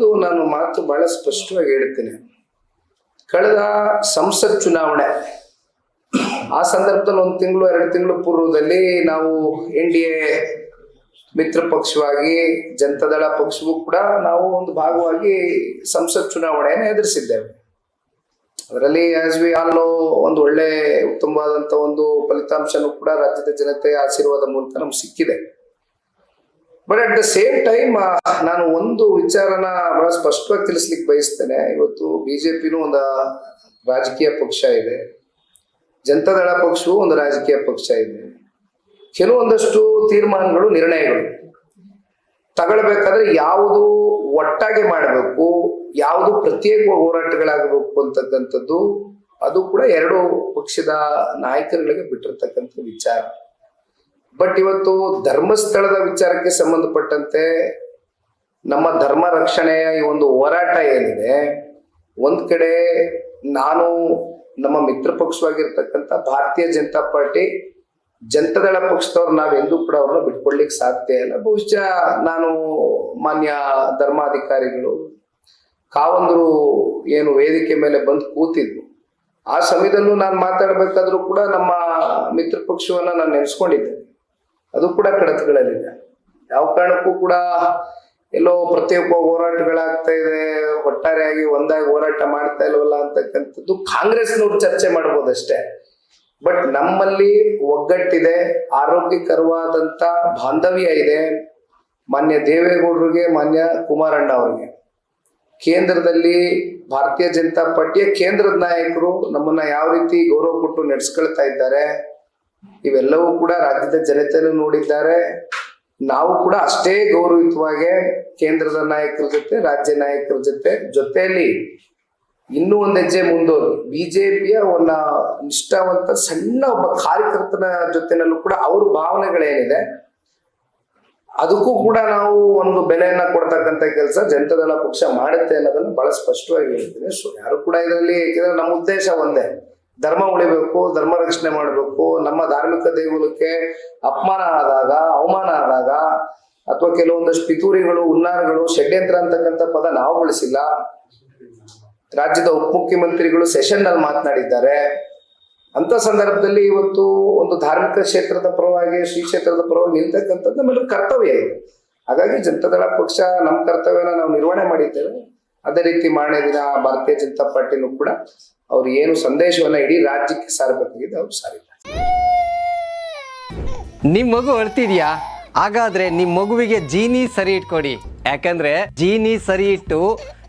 ಒಂದು ನಾನು ಮಾತು ಬಹಳ ಸ್ಪಷ್ಟವಾಗಿ ಹೇಳ್ತೇನೆ. ಕಳೆದ ಸಂಸತ್ ಚುನಾವಣೆ, ಆ ಸಂದರ್ಭದಲ್ಲಿ ಒಂದು ತಿಂಗಳು, ಎರಡು ತಿಂಗಳು ಪೂರ್ವದಲ್ಲಿ ನಾವು ಎನ್ ಡಿ ಎ ಮಿತ್ರ ಪಕ್ಷವಾಗಿ ಜನತಾದಳ ಪಕ್ಷವೂ ಕೂಡ ನಾವು ಒಂದು ಭಾಗವಾಗಿ ಸಂಸತ್ ಚುನಾವಣೆಯನ್ನು ಎದುರಿಸಿದ್ದೇವೆ. ಅದರಲ್ಲಿ ಆಸ್ ವಿ ಆಲ್ ಒಂದು ಒಳ್ಳೆ, ಉತ್ತಮವಾದಂಥ ಒಂದು ಫಲಿತಾಂಶನೂ ಕೂಡ ರಾಜ್ಯದ ಜನತೆಯ ಆಶೀರ್ವಾದ ಮೂಲಕ ನಮ್ಗೆ ಸಿಕ್ಕಿದೆ. But at the same time ನಾನು ಒಂದು ವಿಚಾರನ ಬಹಳ ಸ್ಪಷ್ಟವಾಗಿ ತಿಳಿಸ್ಲಿಕ್ಕೆ ಬಯಸ್ತೇನೆ. ಇವತ್ತು ಬಿಜೆಪಿನೂ ಒಂದು ರಾಜಕೀಯ ಪಕ್ಷ ಇದೆ. ಜನತಾದಳ ಪಕ್ಷವೂ ಒಂದು ರಾಜಕೀಯ ಪಕ್ಷ ಇದೆ. ಕೆಲವೊಂದಷ್ಟು ತೀರ್ಮಾನಗಳು, ನಿರ್ಣಯಗಳು. ತಗೊಳ್ಬೇಕಾದ್ರೆ ಯಾವುದು ಒಟ್ಟಾಗಿ ಮಾಡಬೇಕು, ಯಾವುದು ಪ್ರತ್ಯೇಕ ಹೋರಾಟಗಳಾಗಬೇಕು ಅಂತಕ್ಕಂಥದ್ದು, ಅದು ಕೂಡ ಎರಡು ಪಕ್ಷದ ನಾಯಕರುಗಳಿಗೆ ಬಿಟ್ಟಿರ್ತಕ್ಕಂಥ ವಿಚಾರ. ಬಟ್ ಇವತ್ತು ಧರ್ಮಸ್ಥಳದ ವಿಚಾರಕ್ಕೆ ಸಂಬಂಧಪಟ್ಟಂತೆ ನಮ್ಮ ಧರ್ಮ ರಕ್ಷಣೆಯ ಈ ಒಂದು ಹೋರಾಟ ಏನಿದೆ, ಒಂದ್ ಕಡೆ ನಾನು ನಮ್ಮ ಮಿತ್ರ ಪಕ್ಷವಾಗಿರ್ತಕ್ಕಂಥ ಭಾರತೀಯ ಜನತಾ ಪಾರ್ಟಿ, ಜನತಾದಳ ಪಕ್ಷದವ್ರು ನಾವೆಂದೂ ಕೂಡ ಅವ್ರನ್ನ ಬಿಟ್ಕೊಡ್ಲಿಕ್ಕೆ ಸಾಧ್ಯ ಇಲ್ಲ. ಬಹುಶಃ ನಾನು ಮಾನ್ಯ ಧರ್ಮಾಧಿಕಾರಿಗಳು ಕಾವಂದರು ಏನು ವೇದಿಕೆ ಮೇಲೆ ಬಂದು ಕೂತಿದ್ರು ಆ ಸಮಯದಲ್ಲೂ ನಾನು ಮಾತಾಡ್ಬೇಕಾದ್ರೂ ಕೂಡ ನಮ್ಮ ಮಿತ್ರ ಪಕ್ಷವನ್ನ ನಾನು ನೆನೆಸ್ಕೊಂಡಿದ್ದೆ. ಅದು ಕೂಡ ಕಡತಗಳಲ್ಲಿದೆ ಯಾವ ಕಾರಣಕ್ಕೂ ಕೂಡ ಎಲ್ಲೋ ಪ್ರತಿಯೊಬ್ಬ ಹೋರಾಟಗಳಾಗ್ತಾ ಇದೆ, ಒಟ್ಟಾರೆಯಾಗಿ ಒಂದಾಗಿ ಹೋರಾಟ ಮಾಡ್ತಾ ಇಲ್ವಲ್ಲ ಅಂತಕ್ಕಂಥದ್ದು ಕಾಂಗ್ರೆಸ್ನವ್ರು ಚರ್ಚೆ ಮಾಡ್ಬೋದಷ್ಟೇ. ಬಟ್ ನಮ್ಮಲ್ಲಿ ಒಗ್ಗಟ್ಟಿದೆ ಆರೋಗ್ಯಕರವಾದಂತ ಬಾಂಧವ್ಯ ಇದೆ ಮಾನ್ಯ ದೇವೇಗೌಡರಿಗೆ, ಮಾನ್ಯ ಕುಮಾರಣ್ಣ ಅವರಿಗೆ. ಕೇಂದ್ರದಲ್ಲಿ ಭಾರತೀಯ ಜನತಾ ಪಾರ್ಟಿಯ ಕೇಂದ್ರದ ನಾಯಕರು ನಮ್ಮನ್ನ ಯಾವ ರೀತಿ ಗೌರವ ಕೊಟ್ಟು ನಡೆಸ್ಕೊಳ್ತಾ ಇದ್ದಾರೆ ಇವೆಲ್ಲವೂ ಕೂಡ ರಾಜ್ಯದ ಜನತೆಯನ್ನು ನೋಡಿದ್ದಾರೆ. ನಾವು ಕೂಡ ಅಷ್ಟೇ ಗೌರವಿತವಾಗಿ ಕೇಂದ್ರದ ನಾಯಕರ ಜೊತೆ, ರಾಜ್ಯ ನಾಯಕರ ಜೊತೆ ಜೊತೆಯಲ್ಲಿ ಇನ್ನೂ ಒಂದು ಹೆಜ್ಜೆ ಮುಂದೋಗಿ. ಬಿಜೆಪಿಯ ಒಂದು ನಿಷ್ಠಾವಂತ ಸಣ್ಣ ಒಬ್ಬ ಕಾರ್ಯಕರ್ತನ ಜೊತೆನಲ್ಲೂ ಕೂಡ ಅವ್ರ ಭಾವನೆಗಳೇನಿದೆ, ಅದಕ್ಕೂ ಕೂಡ ನಾವು ಒಂದು ಬೆಲೆಯನ್ನ ಕೊಡ್ತಕ್ಕಂಥ ಕೆಲಸ ಜನತಾದಳ ಪಕ್ಷ ಮಾಡುತ್ತೆ ಅನ್ನೋದನ್ನ ಬಹಳ ಸ್ಪಷ್ಟವಾಗಿ ಹೇಳ್ತೀನಿ. ಸೊ ಯಾರು ಕೂಡ ಇದರಲ್ಲಿ ನಮ್ಮ ಉದ್ದೇಶ ಒಂದೇ. ಧರ್ಮ ಉಳಿಬೇಕು, ಧರ್ಮ ರಕ್ಷಣೆ ಮಾಡಬೇಕು, ನಮ್ಮ ಧಾರ್ಮಿಕ ದೇಗುಲಕ್ಕೆ ಅಪಮಾನ ಆದಾಗ, ಅವಮಾನ ಆದಾಗ, ಅಥವಾ ಕೆಲವೊಂದಷ್ಟು ಪಿತೂರಿಗಳು ಉನ್ನಾರಗಳು ಷಡ್ಯಂತ್ರ ಅಂತಕ್ಕಂಥ ಪದ ನಾವು ಬಳಸಿಲ್ಲ. ರಾಜ್ಯದ ಉಪಮುಖ್ಯಮಂತ್ರಿಗಳು ಸೆಷನ್ನಲ್ಲಿ ಮಾತನಾಡಿದ್ದಾರೆ. ಅಂತ ಸಂದರ್ಭದಲ್ಲಿ ಇವತ್ತು ಒಂದು ಧಾರ್ಮಿಕ ಕ್ಷೇತ್ರದ ಪರವಾಗಿ, ಶ್ರೀ ಕ್ಷೇತ್ರದ ಪರವಾಗಿ ನಿಲ್ತಕ್ಕಂಥದ್ದು ನಮ್ಮ ಕರ್ತವ್ಯ ಇದೆ. ಹಾಗಾಗಿ ಜನತಾದಳ ಪಕ್ಷ ನಮ್ಮ ಕರ್ತವ್ಯನ ನಾವು ನಿರ್ವಹಣೆ ಮಾಡಿದ್ದೇವೆ. ಅದೇ ರೀತಿ ಮಾರನೇ ದಿನ ಭಾರತೀಯ ಜನತಾ ಪಾರ್ಟಿನೂ ಕೂಡ ಅವ್ರು ಏನು ಸಂದೇಶವನ್ನ ಇಡೀ ರಾಜ್ಯಕ್ಕೆ ಸಾರಬೇಕಾಗಿದೆ ಅವ್ರು ಸಾರಿದ್ದಾರೆ. ನಿಮ್ ಮಗು ಅಳ್ತಿದ್ಯಾ? ಹಾಗಾದ್ರೆ ನಿಮ್ ಮಗುವಿಗೆ ಜೀನಿ ಸರಿ ಇಟ್ಕೊಡಿ. ಯಾಕಂದ್ರೆ ಜೀನಿ ಸರಿ ಇಟ್ಟು